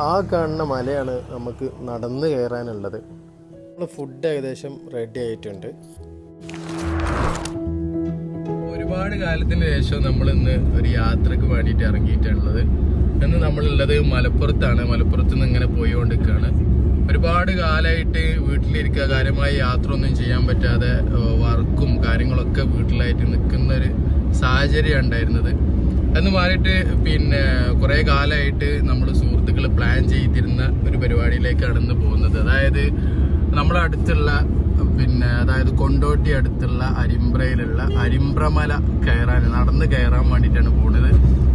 ആ കാണുന്ന മലയാണ് നമുക്ക് നടന്ന് കയറാനുള്ളത്. നമ്മൾ ഫുഡ് ഏകദേശം റെഡി ആയിട്ടുണ്ട്. ഒരുപാട് കാലത്തിന് ശേഷം നമ്മൾ ഇന്ന് ഒരു യാത്രയ്ക്ക് വേണ്ടിയിട്ട് ഇറങ്ങിയിട്ടുള്ളത്. ഇന്ന് നമ്മളുള്ളത് മലപ്പുറത്താണ്. മലപ്പുറത്ത് നിന്ന് ഇങ്ങനെ പോയിക്കൊണ്ടിരിക്കുകയാണ് ഒരുപാട് കാലമായിട്ട് വീട്ടിലിരിക്കുക കാര്യമായ യാത്ര ഒന്നും ചെയ്യാൻ പറ്റാതെ വർക്കും കാര്യങ്ങളൊക്കെ വീട്ടിലായിട്ട് നിൽക്കുന്ന ഒരു സാഹചര്യം ഉണ്ടായിരുന്നത്. എന്ന് മാറിയിട്ട് പിന്നെ കുറേ കാലമായിട്ട് നമ്മൾ സുഹൃത്തുക്കൾ പ്ലാൻ ചെയ്തിരുന്ന ഒരു പരിപാടിയിലേക്കാണ് ഇന്ന് പോകുന്നത്. അതായത് നമ്മളെ അടുത്തുള്ള പിന്നെ അതായത് കൊണ്ടോട്ടി അടുത്തുള്ള അരിമ്പ്രയിലുള്ള അരിമ്പ്രമല കയറാൻ നടന്ന് കയറാൻ വേണ്ടിയിട്ടാണ് പോകുന്നത്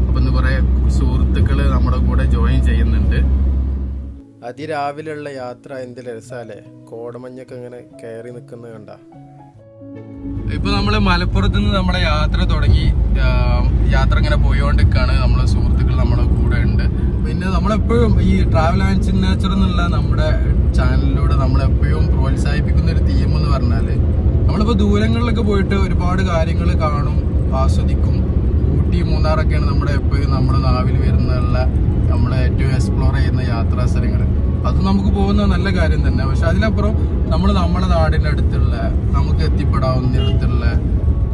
അപ്പം ഇന്ന് കുറേ സുഹൃത്തുക്കൾ നമ്മുടെ കൂടെ ജോയിൻ ചെയ്യുന്നുണ്ട്. അതിരാവിലെയുള്ള യാത്ര എന്ത് രസാലേ കോടമഞ്ഞൊക്കെ ഇങ്ങനെ കയറി നിൽക്കുന്നത് കണ്ട. ഇപ്പൊ നമ്മൾ മലപ്പുറത്ത് നിന്ന് നമ്മുടെ യാത്ര തുടങ്ങി യാത്ര ഇങ്ങനെ പോയോണ്ടിരിക്കാണ് നമ്മളെ സുഹൃത്തുക്കൾ നമ്മുടെ കൂടെ ഉണ്ട്. പിന്നെ നമ്മളെപ്പോഴും ഈ ട്രാവൽ ആൻഡ് സിഗ്നേച്ചർ എന്നുള്ള നമ്മുടെ ചാനലിലൂടെ നമ്മളെപ്പോഴും പ്രോത്സാഹിപ്പിക്കുന്ന ഒരു തീം എന്ന് പറഞ്ഞാൽ നമ്മളിപ്പോ ദൂരങ്ങളിലൊക്കെ പോയിട്ട് ഒരുപാട് കാര്യങ്ങൾ കാണും ആസ്വദിക്കും. ഊട്ടി മൂന്നാറൊക്കെയാണ് നമ്മുടെ എപ്പോഴും നമ്മുടെ നാവിൽ വരുന്നുള്ള നമ്മളെ ഏറ്റവും എക്സ്പ്ലോർ ചെയ്യുന്ന യാത്രാ സ്ഥലങ്ങൾ അത് നമുക്ക് പോകുന്ന നല്ല കാര്യം തന്നെ. പക്ഷെ അതിലപ്പുറം നമ്മൾ നമ്മുടെ നാടിന്റെ അടുത്തുള്ള നമുക്ക് എത്തിപ്പെടാവുന്ന അടുത്തുള്ള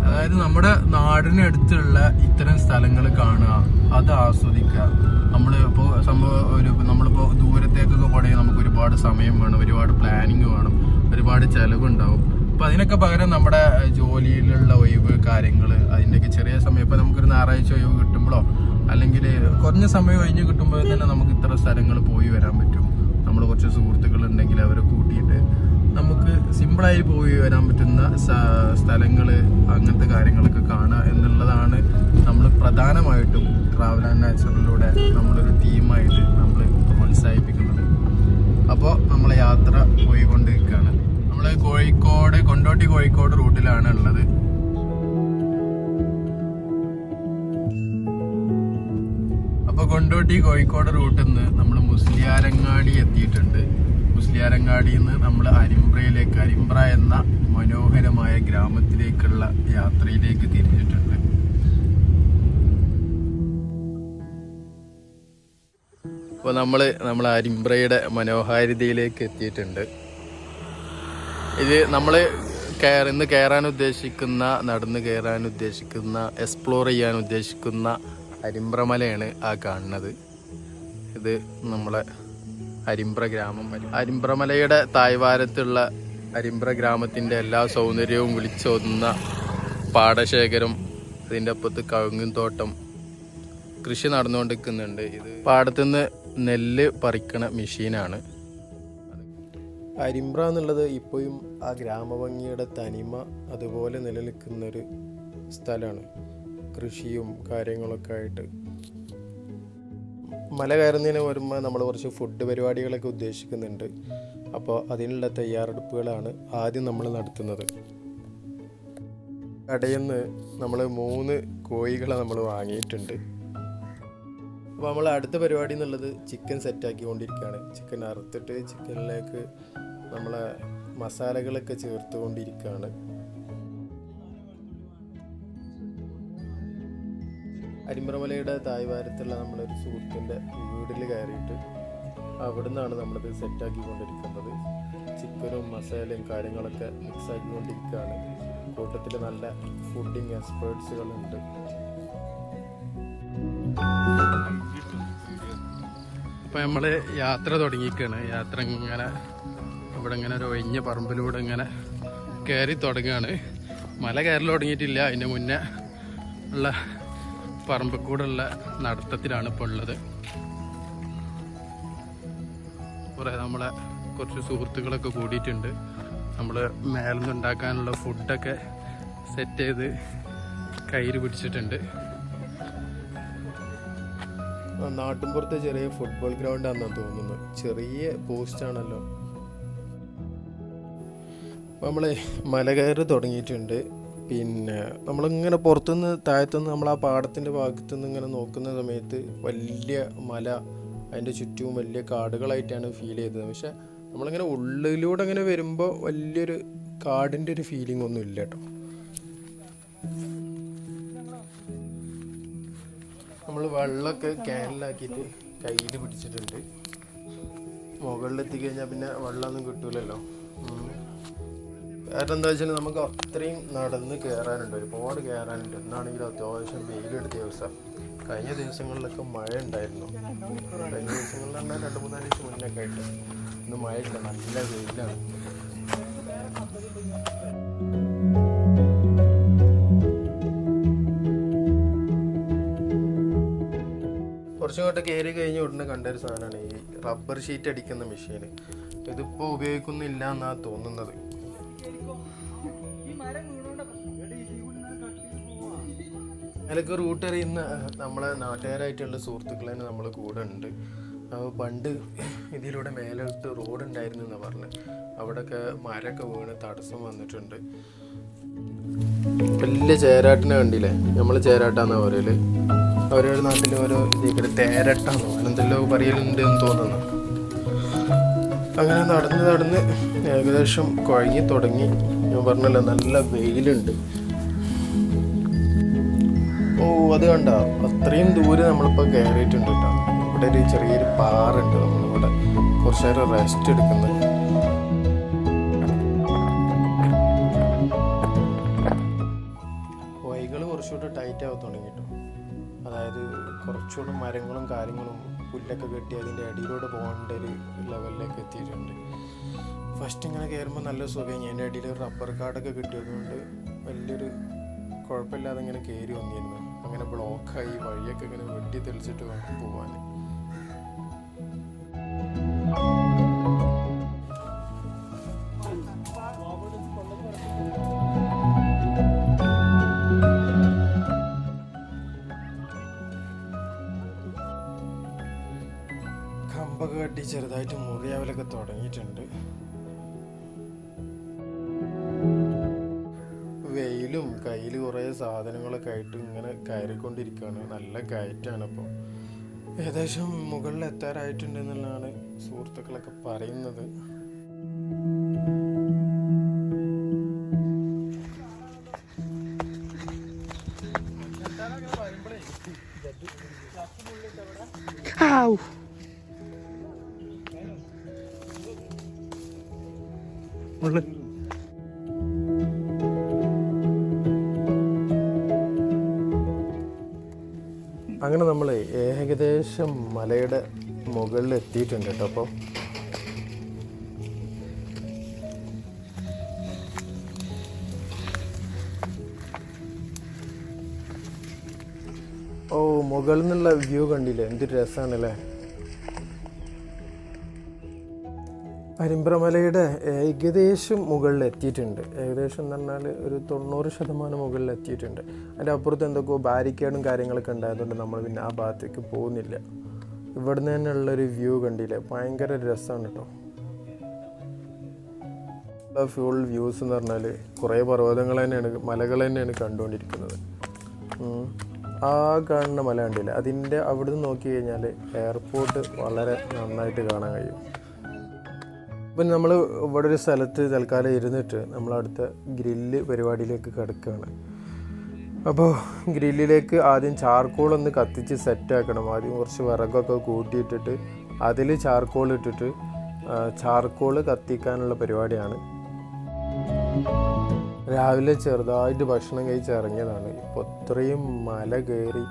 അതായത് നമ്മുടെ നാടിന് അടുത്തുള്ള ഇത്തരം സ്ഥലങ്ങൾ കാണുക അത് ആസ്വദിക്കുക. നമ്മൾ ഇപ്പോൾ സംഭവം ഒരു നമ്മളിപ്പോൾ ദൂരത്തേക്കൊക്കെ പോകണമെങ്കിൽ നമുക്ക് ഒരുപാട് സമയം വേണം ഒരുപാട് പ്ലാനിങ് വേണം ഒരുപാട് ചിലവുണ്ടാവും. അപ്പം അതിനൊക്കെ പകരം നമ്മുടെ ജോലിയിലുള്ള ഒഴിവ് കാര്യങ്ങൾ അതിന്റെയൊക്കെ ചെറിയ സമയം ഇപ്പോൾ നമുക്കൊരു ഞായറാഴ്ച ഒഴിവ് കിട്ടുമ്പോഴോ അല്ലെങ്കിൽ കുറഞ്ഞ സമയം ഒഴിഞ്ഞ് കിട്ടുമ്പോൾ തന്നെ നമുക്ക് ഇത്ര സ്ഥലങ്ങൾ പോയി വരാൻ പറ്റും. നമ്മൾ കുറച്ച് സുഹൃത്തുക്കൾ ഉണ്ടെങ്കിൽ അവരെ കൂട്ടിയിട്ട് നമുക്ക് സിമ്പിളായി പോയി വരാൻ പറ്റുന്ന സ്ഥലങ്ങൾ അങ്ങനത്തെ കാര്യങ്ങളൊക്കെ കാണുക എന്നുള്ളതാണ് നമ്മൾ പ്രധാനമായിട്ടും ട്രാവൽ ആൻഡ് നാച്ചുറലിലൂടെ നമ്മളൊരു ടീമായിട്ട് നമ്മൾ പ്രോത്സാഹിപ്പിക്കുന്നത്. അപ്പോൾ നമ്മളെ യാത്ര പോയിക്കൊണ്ടിരിക്കുകയാണ് നമ്മൾ കോഴിക്കോട് കൊണ്ടോട്ടി കോഴിക്കോട് റൂട്ടിലാണ് ഉള്ളത്. അപ്പോൾ കൊണ്ടോട്ടി കോഴിക്കോട് റൂട്ടിൽ നിന്ന് നമ്മൾ മുസ്ലിയാരങ്ങാടി എത്തിയിട്ടുണ്ട് മുസ്ലിയാരങ്ങാടിയിൽ നിന്ന് നമ്മൾ അരിമ്പ്രയിലേക്ക് അരിമ്പ്ര എന്ന മനോഹരമായ ഗ്രാമത്തിലേക്കുള്ള യാത്രയിലേക്ക് തിരിഞ്ഞിട്ടുണ്ട്. അപ്പോൾ നമ്മൾ നമ്മൾ അരിമ്പ്രയുടെ മനോഹാരിതയിലേക്ക് എത്തിയിട്ടുണ്ട്. ഇത് നമ്മൾ കയറി ഇന്ന് കയറാൻ ഉദ്ദേശിക്കുന്ന നടന്ന് കയറാൻ ഉദ്ദേശിക്കുന്ന എക്സ്പ്ലോർ ചെയ്യാൻ ഉദ്ദേശിക്കുന്ന അരിമ്പ്രമലയാണ് ആ കാണുന്നത്. ഇത് നമ്മളെ അരിമ്പ്ര ഗ്രാമം. അരിമ്പ്രമലയുടെ തായ്വാരത്തുള്ള അരിമ്പ്ര ഗ്രാമത്തിന്റെ എല്ലാ സൗന്ദര്യവും വിളിച്ചോതുന്ന പാടശേഖരം അതിന്റെ അപ്പുറത്ത് കവുങ്ങും തോട്ടം കൃഷി നടന്നുകൊണ്ടിരിക്കുന്നുണ്ട്. ഇത് പാടത്തുനിന്ന് നെല്ല് പറിക്കണ മെഷീനാണ്. അരിമ്പ്ര എന്നുള്ളത് ഇപ്പോഴും ആ ഗ്രാമഭംഗിയുടെ തനിമ അതുപോലെ നിലനിൽക്കുന്നൊരു സ്ഥലമാണ്. കൃഷിയും കാര്യങ്ങളൊക്കെ ആയിട്ട് മല കയറുന്നതിന് വരുമ്പോൾ നമ്മൾ കുറച്ച് ഫുഡ് പരിപാടികളൊക്കെ ഉദ്ദേശിക്കുന്നുണ്ട്. അപ്പോൾ അതിനുള്ള തയ്യാറെടുപ്പുകളാണ് ആദ്യം നമ്മൾ നടത്തുന്നത്. കടയിൽ നിന്ന് നമ്മൾ മൂന്ന് കോഴികളെ നമ്മൾ വാങ്ങിയിട്ടുണ്ട്. അപ്പോൾ നമ്മൾ അടുത്ത പരിപാടി എന്നുള്ളത് ചിക്കൻ സെറ്റാക്കിക്കൊണ്ടിരിക്കുകയാണ് ചിക്കൻ അറുത്തിട്ട് ചിക്കനിലേക്ക് നമ്മളെ മസാലകളൊക്കെ ചേർത്തുകൊണ്ടിരിക്കുകയാണ് അരിമ്പ്രമലയുടെ തായ്വാരത്തുള്ള നമ്മളൊരു സുഹൃത്തിന്റെ വീട്ടിൽ കയറിയിട്ട് അവിടെ നിന്നാണ് നമ്മളിത് സെറ്റാക്കി കൊണ്ടിരിക്കുന്നത് ചിക്കനും മസാലയും കാര്യങ്ങളൊക്കെ മിക്സ് ആക്കിക്കൊണ്ടിരിക്കുകയാണ്. കൂട്ടത്തിൽ നല്ല ഫുഡിങ് എക്സ്പേർട്സുകളുണ്ട് അപ്പോൾ നമ്മൾ യാത്ര തുടങ്ങിയിരിക്കുകയാണ്. യാത്ര ഇങ്ങനെ ഇവിടെ ഇങ്ങനെ ഒരു ഒഴിഞ്ഞ പറമ്പിലൂടെ ഇങ്ങനെ കയറി തുടങ്ങുകയാണ്. മല കയറൽ തുടങ്ങിയിട്ടില്ല. അതിന്റെ മുന്നേ ഉള്ള പറമ്പിൽ കൂടെ നടത്തത്തിലാണ് ഇപ്പോൾ ഉള്ളത്. കുറേ നമ്മളെ കുറച്ച് സുഹൃത്തുക്കളൊക്കെ കൂടിയിട്ടുണ്ട്. നമ്മൾ മേലിന്ന് ഉണ്ടാക്കാനുള്ള ഫുഡൊക്കെ സെറ്റ് ചെയ്ത് കയ്യിൽ പിടിച്ചിട്ടുണ്ട്. നാട്ടിൻപുറത്തെ ചെറിയ ഫുട്ബോൾ ഗ്രൗണ്ട് ആണെന്നാണ് തോന്നുന്നത് ചെറിയ പോസ്റ്റ് ആണല്ലോ. നമ്മളെ മല കയറി തുടങ്ങിയിട്ടുണ്ട്. പിന്നെ നമ്മളിങ്ങനെ പുറത്തുനിന്ന് താഴത്തുനിന്ന് നമ്മൾ ആ പാടത്തിന്റെ ഭാഗത്തുനിന്ന് ഇങ്ങനെ നോക്കുന്ന സമയത്ത് വലിയ മല അതിന്റെ ചുറ്റും വലിയ കാടുകളായിട്ടാണ് ഫീൽ ചെയ്തത്. പക്ഷേ നമ്മളിങ്ങനെ ഉള്ളിലൂടെ അങ്ങനെ വരുമ്പോൾ വലിയൊരു കാടിന്റെ ഒരു ഫീലിംഗ് ഒന്നും ഇല്ല കേട്ടോ. നമ്മൾ വെള്ളമൊക്കെ ക്യാനിലാക്കിയിട്ട് കയ്യിൽ പിടിച്ചിട്ടുണ്ട്. മുകളിലെത്തി കഴിഞ്ഞാൽ പിന്നെ വെള്ളമൊന്നും കിട്ടൂലല്ലോ. കാരണം എന്താ വെച്ചാൽ നമുക്ക് അത്രയും നടന്ന് കയറാനുണ്ട് ഒരുപാട് കയറാനുണ്ട് എന്നാണെങ്കിലും അത്യാവശ്യം വെയിലെടുത്ത ദിവസം. കഴിഞ്ഞ ദിവസങ്ങളിലൊക്കെ മഴ ഉണ്ടായിരുന്നു കഴിഞ്ഞ ദിവസങ്ങളിൽ പറഞ്ഞാൽ രണ്ട് മൂന്നാൽ ദിവസം മുന്നൊക്കെ ആയിട്ട് ഇന്ന് മഴയില്ല. നല്ല വെയിലാണ്. കുറച്ചുകൂടെ കയറി കഴിഞ്ഞ് ഉടനെ കണ്ട ഒരു സാധനമാണ് ഈ റബ്ബർ ഷീറ്റ് അടിക്കുന്ന മെഷീൻ ഇതിപ്പോൾ ഉപയോഗിക്കുന്നില്ല എന്നാണ് തോന്നുന്നത്. അതിലൊക്കെ റൂട്ട് അറിയുന്ന നമ്മളെ നാട്ടുകാരായിട്ടുള്ള സുഹൃത്തുക്കൾ തന്നെ നമ്മളെ കൂടെ ഉണ്ട്. അപ്പോൾ പണ്ട് ഇതിലൂടെ മേലോട്ട് റോഡ് ഉണ്ടായിരുന്നു എന്നാണ് പറഞ്ഞത് അവിടെയൊക്കെ മരമൊക്കെ വീണ് തടസ്സം വന്നിട്ടുണ്ട്. വലിയ ചേരാട്ടിനെ കണ്ടില്ലേ? നമ്മൾ ചേരാട്ടാന്നാ പറയൽ. അവരുടെ നാട്ടിൽ ഓരോ ഇതിൽ തേരട്ടാന്നോ അങ്ങനെന്തെല്ലോ പറയലുണ്ട് എന്ന് തോന്നുന്നു. അങ്ങനെ നടന്ന് നടന്ന് ഏകദേശം കുഴങ്ങി തുടങ്ങി. ഞാൻ പറഞ്ഞല്ലോ നല്ല വെയിലുണ്ട്. ഓ അത് കണ്ട? അത്രയും ദൂരെ നമ്മളിപ്പോൾ കയറിയിട്ടുണ്ട് കേട്ടോ. ഇവിടെ ഒരു ചെറിയൊരു പാറുണ്ട് നമ്മളിവിടെ. കുറച്ച് നേരം റെസ്റ്റ് എടുക്കുന്നത് വൈകൾ കുറച്ചുകൂടെ ടൈറ്റ് ആവാൻ തുടങ്ങി കേട്ടോ. അതായത് കുറച്ചുകൂടെ മരങ്ങളും കാര്യങ്ങളും പുല്ലൊക്കെ കെട്ടി അതിന്റെ അടിയിലൂടെ പോകേണ്ട ഒരു ലെവലിലേക്ക് എത്തിയിട്ടുണ്ട്. ഫസ്റ്റ് ഇങ്ങനെ കയറുമ്പോൾ നല്ല സുഖം. ഞാൻ അടിയിൽ ഒരു റബ്ബർ കാർഡൊക്കെ കിട്ടിയതുകൊണ്ട് വലിയൊരു കുഴപ്പമില്ലാതെ ഇങ്ങനെ കയറി വന്നിരുന്നു. അങ്ങനെ ബ്ലോക്കായി വഴിയൊക്കെ ഇങ്ങനെ വെട്ടി തെളിച്ചിട്ട് വേണം പോവാൻ. കമ്പൊക്കെ കെട്ടി ചെറുതായിട്ട് മുറിയാവലൊക്കെ തുടങ്ങിയിട്ടുണ്ട്. കുറേ സാധനങ്ങളൊക്കെ ആയിട്ട് ഇങ്ങനെ കയറിക്കൊണ്ടിരിക്കുകയാണ്. നല്ല കയറ്റാണ് അപ്പോൾ. ഏകദേശം മുകളിൽ എത്താറായിട്ടുണ്ട് എന്നുള്ളതാണ് സുഹൃത്തുക്കളൊക്കെ പറയുന്നത്. അങ്ങനെ നമ്മൾ ഏകദേശം മലയുടെ മുകളിൽ എത്തിയിട്ടുണ്ട് കേട്ടോ അപ്പോൾ ഓ മുകളിൽ നിന്നുള്ള വ്യൂ കണ്ടില്ലേ? എന്ത് രസമാണല്ലേ അരിമ്പ്രമലയുടെ ഏകദേശം മുകളിൽ എത്തിയിട്ടുണ്ട് ഏകദേശം എന്ന് പറഞ്ഞാൽ ഒരു തൊണ്ണൂറ് ശതമാനം മുകളിൽ എത്തിയിട്ടുണ്ട് അതിന്റെ അപ്പുറത്ത് എന്തൊക്കെയോ ബാരിക്കേഡും കാര്യങ്ങളൊക്കെ ഉണ്ടായതുകൊണ്ട് നമ്മൾ പിന്നെ ആ ഭാഗത്തേക്ക് പോകുന്നില്ല. ഇവിടുന്ന് തന്നെ ഉള്ളൊരു വ്യൂ കണ്ടില്ലേ? ഭയങ്കര രസമാണ് കേട്ടോ. ഫുൾ വ്യൂസ് എന്ന് പറഞ്ഞാൽ കുറേ പർവതങ്ങൾ തന്നെയാണ് മലകൾ തന്നെയാണ് കണ്ടുകൊണ്ടിരിക്കുന്നത്. ആ കാണുന്ന മല കണ്ടില്ല? അതിന്റെ അവിടുന്ന് നോക്കി കഴിഞ്ഞാൽ എയർപോർട്ട് വളരെ നന്നായിട്ട് കാണാൻ കഴിയും. ഇപ്പം നമ്മൾ ഇവിടെ ഒരു സ്ഥലത്ത് തൽക്കാലം ഇരുന്നിട്ട് നമ്മൾ അടുത്ത ഗ്രില്ല് പരിപാടിയിലേക്ക് കിടക്കുകയാണ് അപ്പോൾ ഗ്രില്ലിലേക്ക് ആദ്യം ചാർക്കോൾ ഒന്ന് കത്തിച്ച് സെറ്റാക്കണം ആദ്യം കുറച്ച് വിറകൊക്കെ കൂട്ടിയിട്ടിട്ട് അതിൽ ചാർക്കോൾ ഇട്ടിട്ട് ചാർക്കോൾ കത്തിക്കാനുള്ള പരിപാടിയാണ്. രാവിലെ ചെറുതായിട്ട് ഭക്ഷണം കഴിച്ച് ഇറങ്ങിയതാണ്. ഇപ്പോൾ ഇത്രയും മല കയറി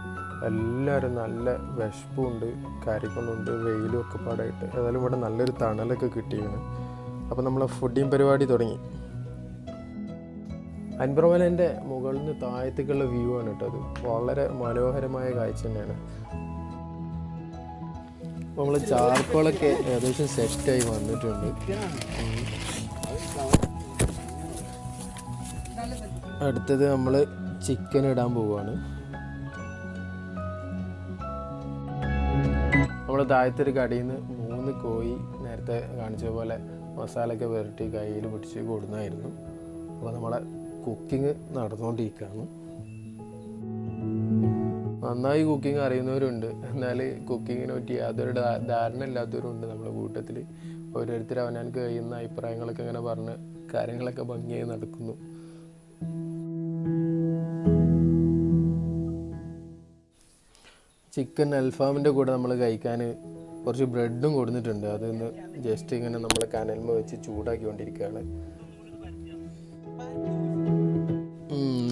എല്ലാവരും നല്ല വിശപ്പുണ്ട് കാര്യങ്ങളുണ്ട് വെയിലും ഒക്കെ പാടായിട്ട്. ഏതായാലും ഇവിടെ നല്ലൊരു തണലൊക്കെ കിട്ടിയാണ് അപ്പോൾ നമ്മൾ ഫുഡിങ് പരിപാടി തുടങ്ങി. അൻപ്രമലന്റെ മുകളിൽ നിന്ന് താഴത്തേക്കുള്ള വ്യൂ ആണ് കേട്ടോ അത്. വളരെ മനോഹരമായ കാഴ്ച തന്നെയാണ്. നമ്മൾ ചാർക്കോളൊക്കെ ഏകദേശം സെറ്റായി വന്നിട്ടുണ്ട്. അടുത്തത് നമ്മൾ ചിക്കൻ ഇടാൻ പോവുകയാണ് നമ്മൾ താഴത്തെ ഒരു കടയിൽ നിന്ന് മൂന്ന് കോഴി നേരത്തെ കാണിച്ച പോലെ മസാലയൊക്കെ പുരട്ടി കയ്യിൽ പിടിച്ച് കൊടുന്നായിരുന്നു. അപ്പോൾ നമ്മളെ കുക്കിംഗ് നടന്നുകൊണ്ടിരിക്കുകയാണ് നന്നായി കുക്കിംഗ് അറിയുന്നവരുണ്ട്. എന്നാൽ കുക്കിങ്ങിനെ പറ്റി യാതൊരു ധാരണ ഇല്ലാത്തവരുണ്ട് നമ്മുടെ കൂട്ടത്തിൽ ഓരോരുത്തർ അവനവൻ കഴിയുന്ന അഭിപ്രായങ്ങളൊക്കെ ഇങ്ങനെ പറഞ്ഞ് കാര്യങ്ങളൊക്കെ ഭംഗിയായി നടക്കുന്നു. ചിക്കൻ അൽഫാമിന്റെ കൂടെ നമ്മൾ കഴിക്കാൻ കുറച്ച് ബ്രെഡും കൊടുത്തിട്ടുണ്ട്. അതൊന്ന് ജസ്റ്റ് ഇങ്ങനെ നമ്മൾ കനൽമ വെച്ച് ചൂടാക്കിക്കൊണ്ടിരിക്കുകയാണ്.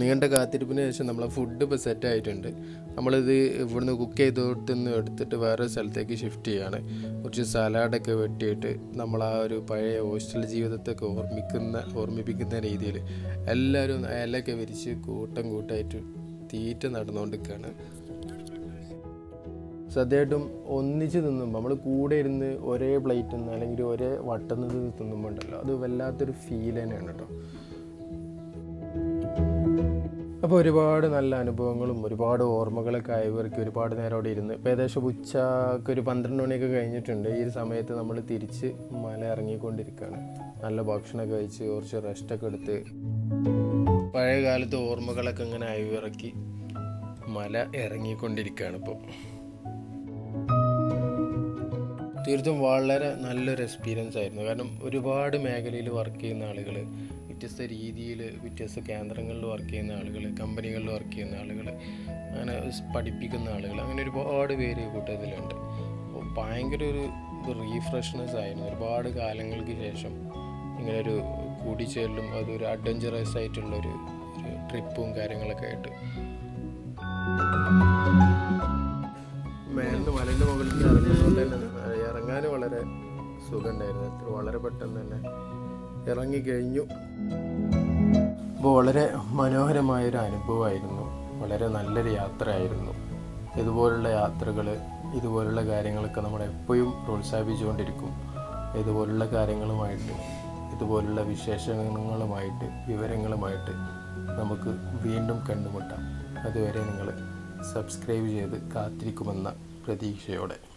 നീണ്ട കാത്തിരിപ്പിന് ശേഷം നമ്മളെ ഫുഡ് ഇപ്പോൾ സെറ്റ് ആയിട്ടുണ്ട്. നമ്മളിത് ഇവിടുന്ന് കുക്ക് ചെയ്തോടത്തുനിന്ന് എടുത്തിട്ട് വേറെ സ്ഥലത്തേക്ക് ഷിഫ്റ്റ് ചെയ്യാണ്. കുറച്ച് സലാഡൊക്കെ വെട്ടിയിട്ട് നമ്മൾ ആ ഒരു പഴയ ഹോസ്റ്റൽ ജീവിതത്തൊക്കെ ഓർമ്മിക്കുന്ന ഓർമ്മിപ്പിക്കുന്ന രീതിയിൽ എല്ലാവരും ഇലയൊക്കെ വിരിച്ച് കൂട്ടം കൂട്ടായിട്ട് തീറ്റ നടന്നുകൊണ്ടിരിക്കുകയാണ്. സദ്യയായിട്ടും ഒന്നിച്ച് തിന്നുമ്പോൾ നമ്മൾ കൂടെ ഇരുന്ന് ഒരേ പ്ലേറ്റിൽ നിന്ന് അല്ലെങ്കിൽ ഒരേ വട്ടം നിന്ന് തിന്നുമ്പോൾ ഉണ്ടല്ലോ അത് വല്ലാത്തൊരു ഫീൽ തന്നെയാണ് കേട്ടോ അപ്പോൾ ഒരുപാട് നല്ല അനുഭവങ്ങളും ഒരുപാട് ഓർമ്മകളൊക്കെ ആയവർക്ക് ഒരുപാട് നേരം അവിടെ ഇരുന്ന് ഇപ്പോൾ ഏകദേശം ഉച്ചയ്ക്ക് ഒരു പന്ത്രണ്ട് മണിയൊക്കെ കഴിഞ്ഞിട്ടുണ്ട് ഈ സമയത്ത് നമ്മൾ തിരിച്ച് മല ഇറങ്ങിക്കൊണ്ടിരിക്കുകയാണ് നല്ല ഭക്ഷണമൊക്കെ കഴിച്ച് കുറച്ച് റെസ്റ്റൊക്കെ എടുത്ത് പഴയ കാലത്തെ ഓർമ്മകളൊക്കെ ഇങ്ങനെ അയവിറക്കി മല ഇറങ്ങിക്കൊണ്ടിരിക്കുകയാണ് ഇപ്പോൾ തീർത്തും വളരെ നല്ലൊരു എക്സ്പീരിയൻസ് ആയിരുന്നു. കാരണം ഒരുപാട് മേഖലയിൽ വർക്ക് ചെയ്യുന്ന ആളുകൾ വ്യത്യസ്ത രീതിയിൽ വ്യത്യസ്ത കേന്ദ്രങ്ങളിൽ വർക്ക് ചെയ്യുന്ന ആളുകൾ കമ്പനികളിൽ വർക്ക് ചെയ്യുന്ന ആളുകൾ അങ്ങനെ പഠിപ്പിക്കുന്ന ആളുകൾ അങ്ങനെ ഒരുപാട് പേര് കൂട്ടത്തിലുണ്ട്. അപ്പോൾ ഭയങ്കര ഒരു റീഫ്രഷ്നെസ് ആയിരുന്നു. ഒരുപാട് കാലങ്ങൾക്ക് ശേഷം ഇങ്ങനെ ഒരു കൂടിച്ചേരലും അതൊരു അഡ്വഞ്ചറസ് ആയിട്ടുള്ളൊരു ഒരു ട്രിപ്പും കാര്യങ്ങളൊക്കെ ആയിട്ട്. മേലിന് മലന്റെ മുകളിൽ ഇറങ്ങുന്നതുകൊണ്ട് തന്നെ ഇറങ്ങാൻ വളരെ സുഖമുണ്ടായിരുന്നു. വളരെ പെട്ടെന്ന് തന്നെ ഇറങ്ങിക്കഴിഞ്ഞു അപ്പോൾ വളരെ മനോഹരമായൊരു അനുഭവമായിരുന്നു. വളരെ നല്ലൊരു യാത്രയായിരുന്നു. ഇതുപോലുള്ള യാത്രകൾ ഇതുപോലുള്ള കാര്യങ്ങളൊക്കെ നമ്മൾ എപ്പോഴും പ്രോത്സാഹിപ്പിച്ചുകൊണ്ടിരിക്കും. ഇതുപോലുള്ള കാര്യങ്ങളുമായിട്ട് ഇതുപോലുള്ള വിശേഷങ്ങളുമായിട്ട് വിവരങ്ങളുമായിട്ട് നമുക്ക് വീണ്ടും കണ്ടുമുട്ടാം. അതുവരെ നിങ്ങൾ സബ്സ്ക്രൈബ് ചെയ്ത് കാത്തിരിക്കുമെന്ന പ്രതീക്ഷയോടെ.